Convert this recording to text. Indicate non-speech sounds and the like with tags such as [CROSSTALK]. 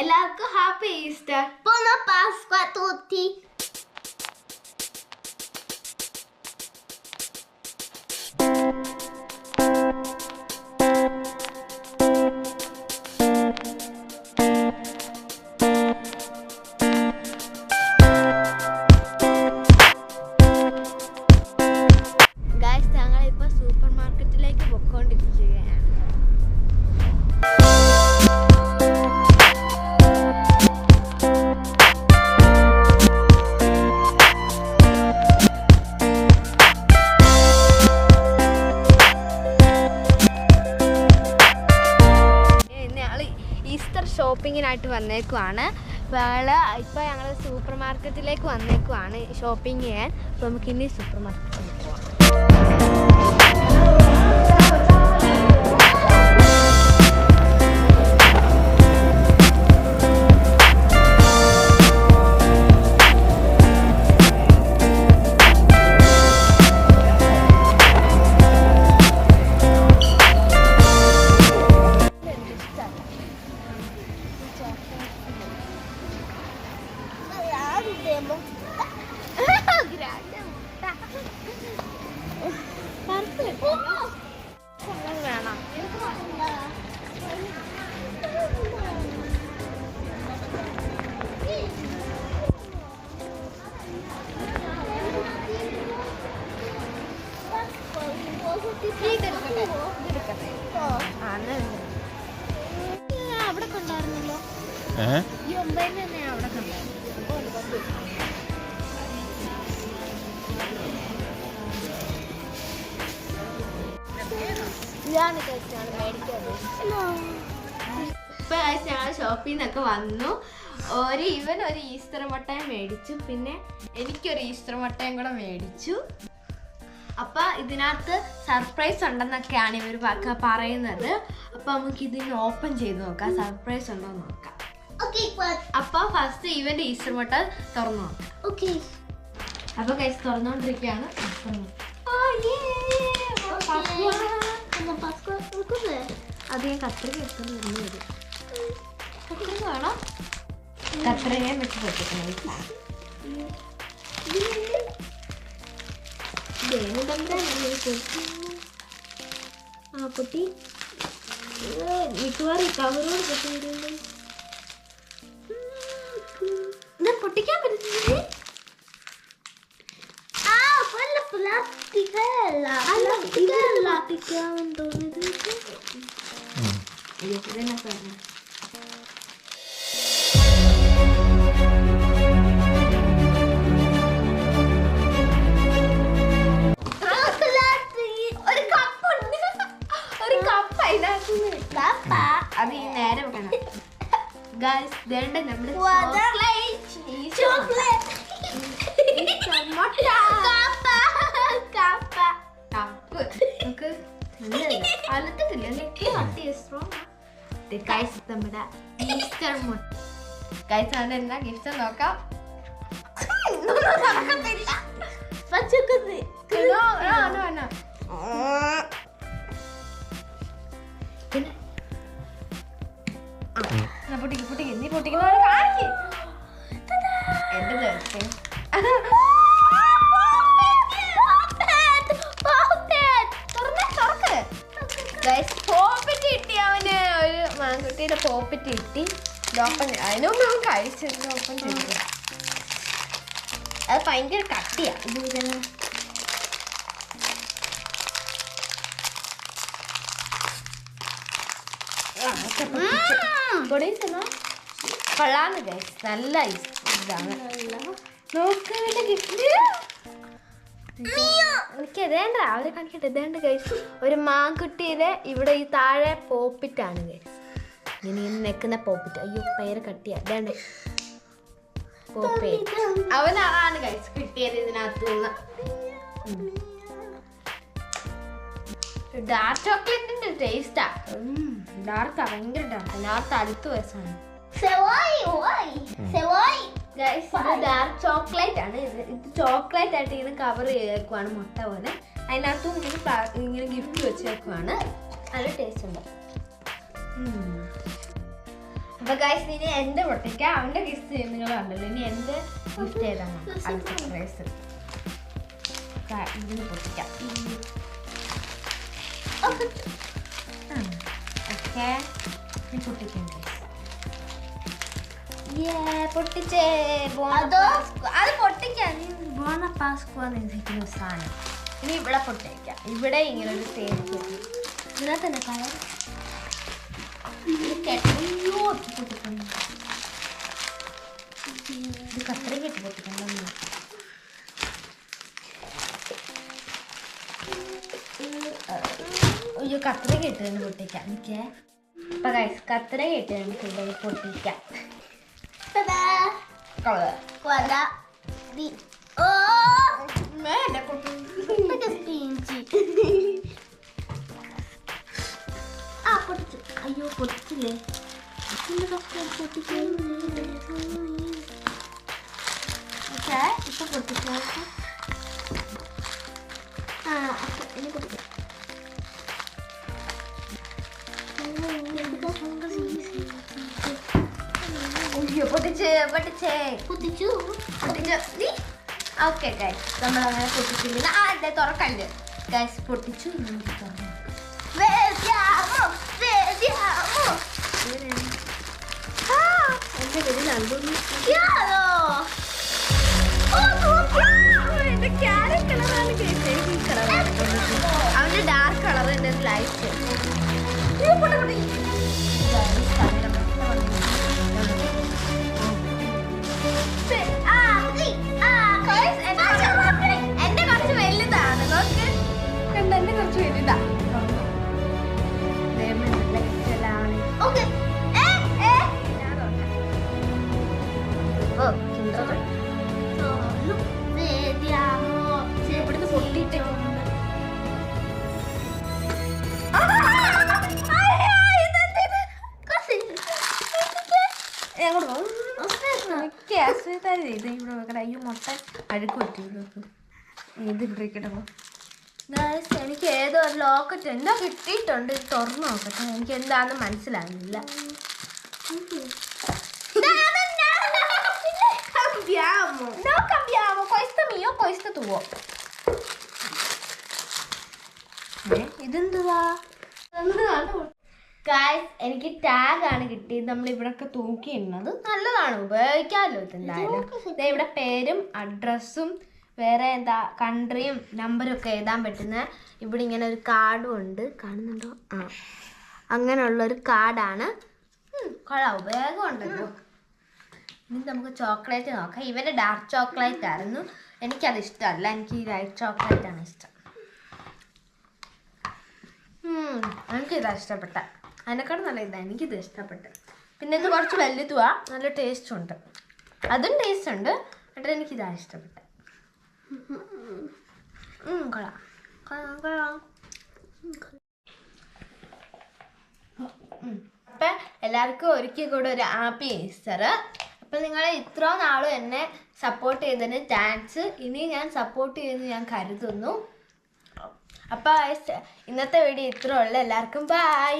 എല്ലാവർക്കും happy Easter Buona Pasqua a tutti. ഷോപ്പിങ്ങിനായിട്ട് വന്നേക്കുവാണ്. ഞങ്ങൾ ഇപ്പോൾ ഞങ്ങൾ സൂപ്പർ മാർക്കറ്റിലേക്ക് വന്നേക്കുവാണ് ഷോപ്പിംഗ് ചെയ്യാൻ. അപ്പോൾ നമുക്കിനി സൂപ്പർ മാർക്കറ്റിൽ പോവാം. നിന്നൊക്കെ വന്നു ഒരു ഇവൻ ഒരു ഈസ്റ്റർ മുട്ടയും മേടിച്ചു. പിന്നെ എനിക്കൊരു ഈസ്റ്റർ മുട്ടയും കൂടെ മേടിച്ചു. അപ്പൊ ഇതിനകത്ത് സർപ്രൈസ് ഉണ്ടെന്നൊക്കെയാണ് ഇവർ പറയുന്നത്. അപ്പൊ നമുക്ക് ഇതിന് ഓപ്പൺ ചെയ്ത് നോക്കാം. സർപ്രൈസ് ഉണ്ടോ എന്ന് നോക്കാം? അപ്പൊ ഫസ്റ്റ് ഇവന്റെ ഈസ്റ്റർ മുട്ട തുറന്നു നോക്കാം. അപ്പൊ കൈസ് തുറന്നുകൊണ്ടിരിക്കുകയാണ് ഞാൻ കത്രിക എടുത്തു വരും കത്രിക വേണോ? കത്രികയും വെച്ച് പൊട്ടിക്കണം. ആ പൊട്ടി മിക്കവാറും കവറോട് പൊട്ടി വരുന്നു ഇത് പൊട്ടിക്കാൻ പറ്റുന്നത് Ah, quella plasticella. വേണ്ട നമ്മുടെ അലത്തിട്ടില്ല [LAUGHS] നമ്മുടെ ഈസ്റ്റർ മുട്ട. ഗൈസ് അത് എന്താ? ഗിഫ്റ്റ് നോക്കാം. നടക്കത്തില്ല Faccio così. No, no, no, no. പിന്നെ? ആ, എന്നാ പൊട്ടിക്ക് പൊട്ടിക്ക്. നീ പൊട്ടിക്കുന്ന കാണിക്ക് എന്റെ ദിവസം പോപ്പറ്റ് കിട്ടി അവന്. ഒരു മാൻകുട്ടിയുടെ പോപ്പറ്റ് കിട്ടി. ഓപ്പൺ അതിനുമുമ്പ് അവൻ കഴിച്ചു ഓപ്പൺ ചെയ്തു അത് ഭയങ്കര കട്ടിയാ. പൊട്ടിച്ച്. കൊള്ളാന്ന് ഗൈസ് നല്ല ഇതാണ്. നോക്ക് ഇവന്റെ ഗിഫ്റ്റ് എനിക്ക് ഇതേണ്ട അവരെ കാണിക്കട്ടെ ഇതേണ്ട ഗൈസ് ഒരു മാങ്കുട്ടിയിലെ ഇവിടെ ഈ താഴെ പോപ്പിറ്റാണ് ഗൈസ് ഇങ്ങനെ ഇങ്ങനെ നിൽക്കുന്ന പോപ്പിറ്റ്. അയ്യോ പേര് കട്ടിയാ. ഇതേണ്ട. പോപ്പേറ്റ് അവനാണ് ഗൈസ് കിട്ടിയത് ഇതിനകത്ത് നിന്ന്. ഡാർക്ക് ചോക്ലേറ്റിന്റെ ടേസ്റ്റാ ഡാർക്ക് ഭയങ്കര ഡാർക്ക് ഡാർക്ക് അടുത്ത വയസ്സാണ്. ഡാർക്ക് ചോക്ലേറ്റ് ആണ്. ഇത് ഇത് ചോക്ലേറ്റ് ആയിട്ട് ഇങ്ങനെ കവർ ചെയ്തേക്കുവാണ് മുട്ട പോലെ. അതിനകത്തും ഇങ്ങനെ ഗിഫ്റ്റ് ഇങ്ങനെ ഗിഫ്റ്റ് വെച്ചേക്കുവാണ്. നല്ല ടേസ്റ്റ് ഉണ്ട്. അപ്പൊ ഗൈസ് ഇനി എന്റെ പൊട്ടിക്ക അവന്റെ ഗിഫ്റ്റ് നിങ്ങൾ കണ്ടല്ലോ. ഇനി എന്റെ ഗിഫ്റ്റ് ഏതാണ് അടുത്ത സർപ്രൈസ് ഇതിന് പൊട്ടിക്കാം. ഓക്കെ ഇനി പൊട്ടിക്കാം പൊട്ടിച്ചേ. അതോ? അത് പൊട്ടിക്കാം. നീ ബോണ പാസ്കോ എന്ന് എഴുതിയിരിക്കുന്ന സാധനം. ഇനി ഇവിടെ പൊട്ടിക്കാം. ഇവിടെ ഇങ്ങനെ ഒരു സേഫ് ഇവിടെ തന്നെ കളർ അയ്യോ പൊട്ടിക്കുന്നു ഇത് കത്രിക ഇട്ട് പൊട്ടിക്കണം. അയ്യോ കത്ര തന്നെ പൊട്ടിക്കാം എനിക്ക് അപ്പൊ ഗൈസ് കത്ര നമുക്ക് ഇവിടെ പൊട്ടിക്കാം. ah, പൊട്ടിച്ചു. അയ്യോ പൊട്ടിച്ചില്ലേ? ഓക്കെ ഇപ്പൊ പൊട്ടിച്ചോ? ആ ഇനി പൊട്ടിക്കാം. പൊട്ടിച്ച് പൊട്ടിച്ചേ. പൊട്ടിച്ചു. പൊട്ടിച്ചു. ഓക്കെ ഗൈസ് നമ്മൾ അങ്ങനെ പൊട്ടിച്ചില്ല. ആ അതെ തുറക്കണ്ട്. ഗൈസ് പൊട്ടിച്ചു അവന്റെ ഡാർക്ക് കളർ എന്റെ ലൈറ്റ് তুই ফটাফটি ഇത് ഇവിടെ വെക്കട്ടെ അയ്യോ മുട്ട അഴുക്ക് പറ്റി ഇവിടെ വെക്ക്. ഇത് ഇവിടെ ഇരിക്കട്ടെ പോ. എനിക്ക് ഏതോ ഒരു ലോക്കറ്റ് എന്തോ കിട്ടിയിട്ടുണ്ട് തുറന്നു നോക്കട്ടെ എനിക്ക് എന്താണെന്ന് മനസ്സിലാകുന്നില്ല! No cambiamo, questo mio, questo tuo. ഇതെന്തുവാ ഗായ്സ് എനിക്ക് ടാഗ് ആണ് കിട്ടിയത്. നമ്മൾ ഇവിടൊക്കെ തൂക്കിയിടുന്നത് നല്ലതാണ്. ഉപയോഗിക്കാമല്ലോ ഇതെന്തായാലും. ദേ ഇവിടെ പേരും അഡ്രസ്സും വേറെ എന്താ കൺട്രിയും നമ്പറും ഒക്കെ എഴുതാൻ പറ്റുന്ന ഇവിടെ ഇങ്ങനെ ഒരു കാർഡും ഉണ്ട്. കാണുന്നുണ്ടോ? ആ. അങ്ങനെയുള്ള ഒരു കാർഡാണ് കൊള്ളാം. ഉപയോഗം ഉണ്ടല്ലോ ഇനി നമുക്ക് ചോക്ലേറ്റ് നോക്കാം. ഇവരെ ഡാർക്ക് ചോക്ലേറ്റ് ആയിരുന്നു. എനിക്കത് ഇഷ്ടമല്ല. എനിക്ക് ഈ ലൈറ്റ് ചോക്ലേറ്റ് ആണ് ഇഷ്ടം. എനിക്കിതാ ഇഷ്ടപ്പെട്ട. അതിനെക്കാളും നല്ല ഇതാണ് എനിക്കിത് ഇഷ്ടപ്പെട്ടു. പിന്നെ ഇത് കുറച്ച് വലുതുവാ നല്ല ടേസ്റ്റ് ഉണ്ട്. അതും ടേസ്റ്റ് ഉണ്ട് എന്നിട്ട് എനിക്കിതാ ഇഷ്ടപ്പെട്ടത് കൊള്ളാം. അപ്പം എല്ലാവർക്കും ഒരിക്കൽ കൂടെ ഒരു ഹാപ്പി ഈസ്റ്റർ അപ്പം നിങ്ങൾ ഇത്ര നാളും എന്നെ സപ്പോർട്ട് ചെയ്തതിന് താങ്ക്സ് ഇനി ഞാൻ സപ്പോർട്ട് ചെയ്യുമെന്ന് ഞാൻ കരുതുന്നു. അപ്പോൾ ഇന്നത്തെ വീഡിയോ ഇത്രേ ഉള്ളു. എല്ലാവർക്കും ബൈ